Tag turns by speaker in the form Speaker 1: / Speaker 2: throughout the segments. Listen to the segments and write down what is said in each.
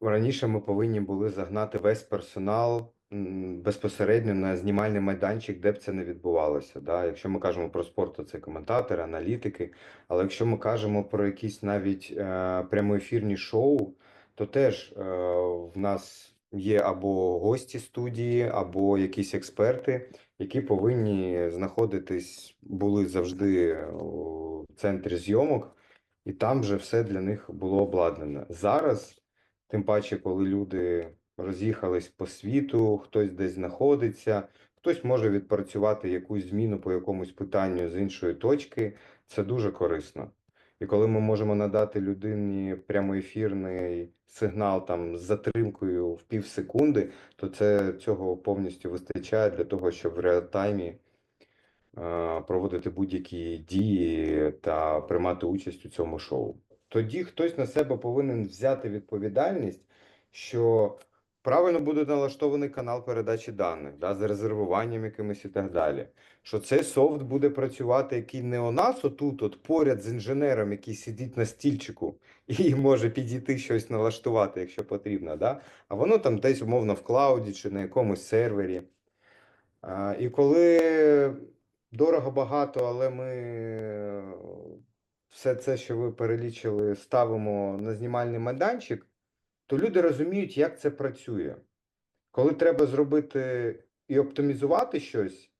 Speaker 1: Раніше ми повинні були загнати весь персонал безпосередньо на знімальний майданчик, де б це не відбувалося. Да? Якщо ми кажемо про спорт, то це коментатори, аналітики. Але якщо ми кажемо про якісь навіть е, прямоефірні шоу, то теж е, в нас є або гості студії, або якісь експерти, які повинні знаходитись, були завжди у центрі зйомок, і там вже все для них було обладнане. Зараз. Тим паче, коли люди роз'їхались по світу, хтось десь знаходиться, хтось може відпрацювати якусь зміну по якомусь питанню з іншої точки, це дуже корисно. І коли ми можемо надати людині прямоефірний сигнал там з затримкою в пів секунди, то це цього повністю вистачає для того, щоб в реалтаймі проводити будь-які дії та приймати участь у цьому шоу. Тоді хтось на себе повинен взяти відповідальність, що правильно буде налаштований канал передачі даних, да, з резервуванням якимось і так далі. Що цей софт буде працювати, який не у нас отут, от поряд з інженером, який сидить на стільчику і може підійти щось налаштувати, якщо потрібно, да? а воно там десь умовно в клауді чи на якомусь сервері. А, і коли дорого багато, але ми все це, що ви перелічили, ставимо на знімальний майданчик, то люди розуміють, як це працює. Коли треба зробити і оптимізувати щось,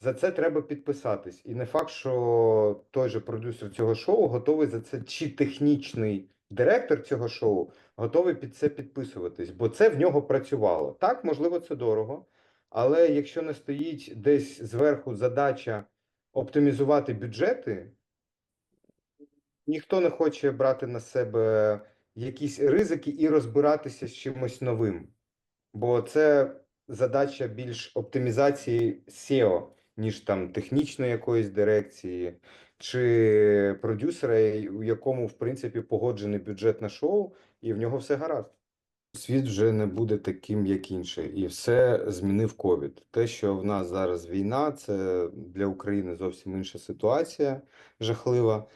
Speaker 1: за це треба підписатись. І не факт, що той же продюсер цього шоу готовий за це, чи технічний директор цього шоу готовий під це підписуватись, бо це в нього працювало. Так, можливо, це дорого, але якщо не стоїть десь зверху задача оптимізувати бюджети, ніхто не хоче брати на себе якісь ризики і розбиратися з чимось новим. Бо це задача більш оптимізації SEO, ніж там технічної якоїсь дирекції, чи продюсера, у якому, в принципі, погоджений бюджет на шоу, і в нього все гаразд. Світ вже не буде таким, як інший, і все змінив ковід. Те, що в нас зараз війна, це для України зовсім інша ситуація жахлива.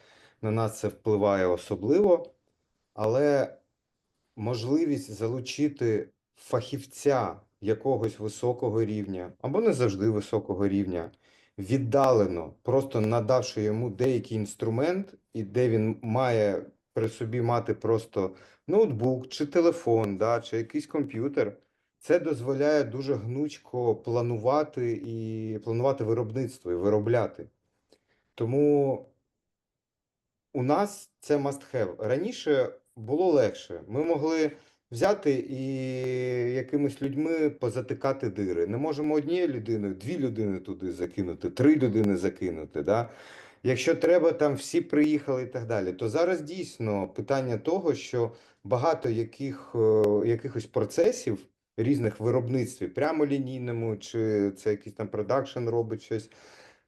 Speaker 1: На нас це впливає особливо, але можливість залучити фахівця якогось високого рівня, або не завжди високого рівня, віддалено, просто надавши йому деякий інструмент, і де він має при собі мати просто ноутбук чи телефон, да, чи якийсь комп'ютер. Це дозволяє дуже гнучко планувати і планувати виробництво і виробляти. Тому у нас це must have. Раніше було легше. Ми могли взяти і якимись людьми позатикати дири. Не можемо однією людиною, дві людини туди закинути, три людини закинути. Да? Якщо треба, там всі приїхали і так далі. То зараз дійсно питання того, що багато яких, е, якихось процесів різних виробництвів, прямо лінійному, чи це якийсь там продакшн робить щось.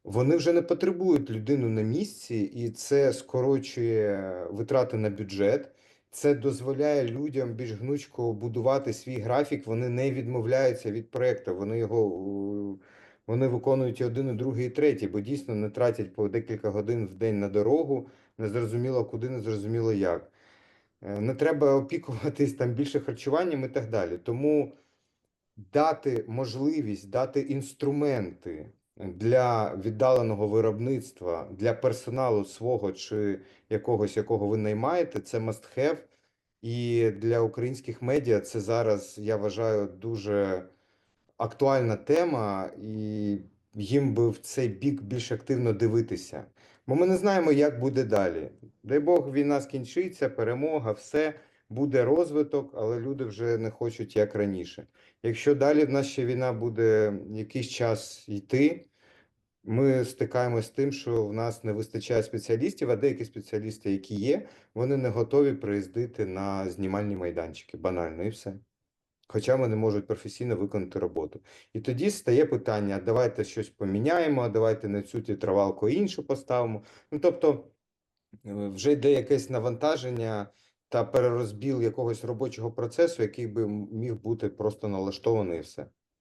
Speaker 1: Вони вже не потребують людину на місці, і це скорочує витрати на бюджет. Це дозволяє людям більш гнучко будувати свій графік. Вони не відмовляються від проекту. Вони його е, вони виконують і один, і другий, і третій, бо дійсно не тратять по декілька годин в день на дорогу, не зрозуміло куди, не зрозуміло як. Е, Не треба опікуватись там більше харчуванням і так далі. Тому дати можливість, дати інструменти для віддаленого виробництва, для персоналу свого чи якогось, якого ви наймаєте, це must have. І для українських медіа це зараз, я вважаю, дуже актуальна тема, і їм би в цей бік більш активно дивитися. Бо ми не знаємо, як буде далі. Дай Бог, війна скінчиться, перемога, все буде розвиток, але люди вже не хочуть як раніше. Якщо далі в нас ще війна буде якийсь час йти, ми стикаємося з тим, що в нас не вистачає спеціалістів, а деякі спеціалісти, які є, вони не готові приїздити на знімальні майданчики. Банально і все. Хоча вони можуть професійно виконати роботу. І тоді стає питання: давайте щось поміняємо, давайте на цю травалку іншу поставимо. Ну тобто е, вже йде якесь навантаження та перерозбіл якогось робочого процесу, який би міг бути просто налаштований все.